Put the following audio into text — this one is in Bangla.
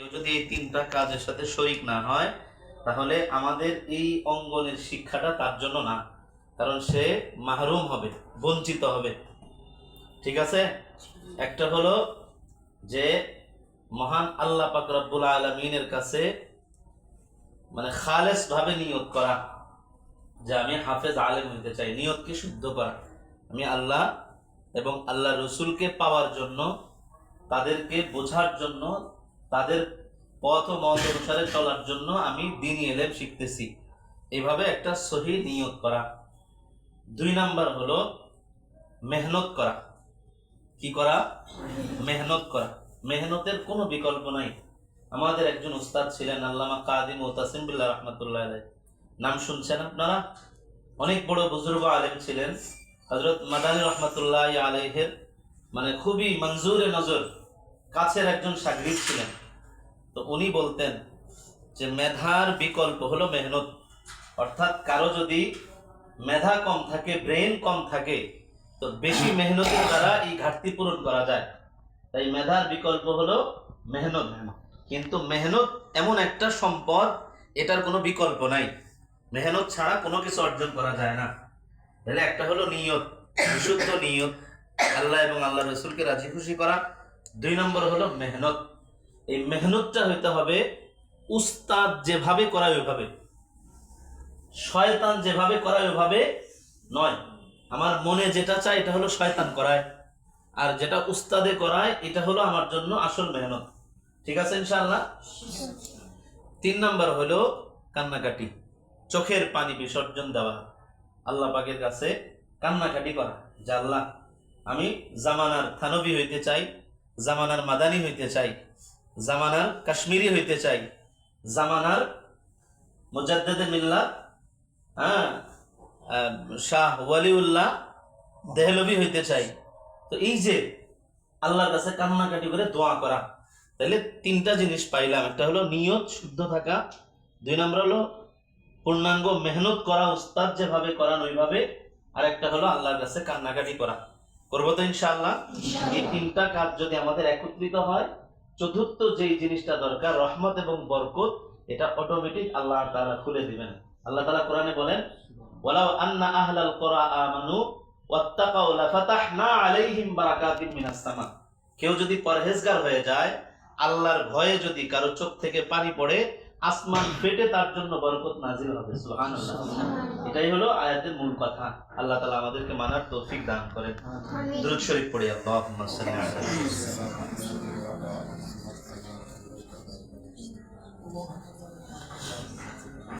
কেউ যদি এই তিনটা কাজের সাথে শরিক না হয়, তাহলে আমাদের এই অঙ্গনের শিক্ষাটা তার জন্য না। কারণ সে মাহরুম হবে, বঞ্চিত হবে। ঠিক আছে? একটা হলো যে, মহান আল্লাহ পাক রব্বুল আলমিনের কাছে মানে খালেস ভাবে নিয়ত করা, যে আমি হাফেজ আলেম হইতে চাই নিয়তকে শুদ্ধ করা। আমি আল্লাহ এবং আল্লাহ রসুলকে পাওয়ার জন্য, তাদেরকে বোঝার জন্য তাদের পথ ও মত অনুসারে চলার জন্য আমি দিনই এলেম শিখতেছি। এভাবে একটা সহি নিয়ত করা। দুই নাম্বার হলো মেহনত করা। কি করা? মেহনত করা। মেহনতের কোনো বিকল্প নাই। আমাদের একজন উস্তাদ ছিলেন আল্লামা কাদিম ও তাসিম বিল্লাহ রহমতুল্লাহ নাম শুনছেন আপনারা? অনেক বড় বুজুর্গ আলেম ছিলেন। হজরত মাদানী রহমতুল্লাহ আলাইহের মানে খুবই মঞ্জুরে নজর কাছের একজন সাগরিদ ছিলেন। তো উনি বলতেন যে মেধার বিকল্প হলো মেহনত। অর্থাৎ কারও যদি মেধা কম থাকে, ব্রেন কম থাকে, তো বেশি মেহনতের দ্বারা এই ঘাটতি পূরণ করা যায়। তাই মেধার বিকল্প হলো মেহনত। কিন্তু মেহনত এমন একটা সম্পদ, এটার কোনো বিকল্প নাই। মেহনত ছাড়া কোনো কিছু অর্জন করা যায় না। তাহলে একটা হলো নিয়ত, বিশুদ্ধ নিয়ত। আল্লাহ এবং আল্লাহ রসুলকে রাজি খুশি করা। দুই নম্বর হলো মেহনত। এই মেহনতটা হইতে হবে উস্তাদ যেভাবে করায় ওইভাবে। শয়তান যেভাবে করায় ওইভাবে নয়। আমার মনে যেটা চায় এটা হলো শয়তান করায়। আর যেটা উস্তাদে করায় এটা হলো আমার জন্য আসল মেহনত। ঠিক আছে ইনশাআল্লাহ? তিন নাম্বার হলো কান্নাকাটি। চোখের পানি বিসর্জন দেওয়া। আল্লাহ পাকের কাছে কান্নাকাটি করা। যে আল্লাহ, আমি জামানার থানবী হইতে চাই, জামানার মাদানি হইতে চাই জামানার কাশ্মীরি হইতে চাই। জামানার মুজাদ্দেদে মিল্লা হ্যাঁ শাহ ওয়ালিউল্লাহ দেহলবি হইতে চাই। তো এই যে আল্লাহর কাছে কান্নাকাটি করে দোয়া করা, তাহলে তিনটা জিনিস পাইলাম। একটা হলো নিয়ত, শুদ্ধ থাকা। দুই নম্বর হলো পূর্ণাঙ্গ মেহনত করা, উস্তাদ যেভাবে করান ওইভাবে। আর একটা হলো আল্লাহর কাছে কান্নাকাটি করা। করব তো ইনশাআল্লাহ? এই তিনটা কাজ যদি আমাদের একত্রিত হয় চতুর্থ যেই জিনিসটা দরকার রহমত এবং বরকত এটা অটোমেটিক আল্লাহ তাআলা খুলে দিবেন। আল্লাহ তাআলা কোরআনে বলেন ওয়ালাউ আন্না আহলাল কুরা আমানু ওয়াত্তাকাউ লাফাতাহনা আলাইহিম বারাকাতিন মিনাস সামা। কেউ যদি পরহেজগার হয়ে যায় আল্লাহর ভয়ে যদি কারও চোখ থেকে পানি পড়ে আসমান ফেটে তার জন্য বরকত নাজিল হবে সুবহানাল্লাহ। এটাই হলো আয়াতের মূল কথা। আল্লাহ তাআলা আমাদেরকে মানার তৌফিক দান করেন। দুরূদ শরীফ পড়ি আল্লাহুম্মা সাল্লি আলা Lord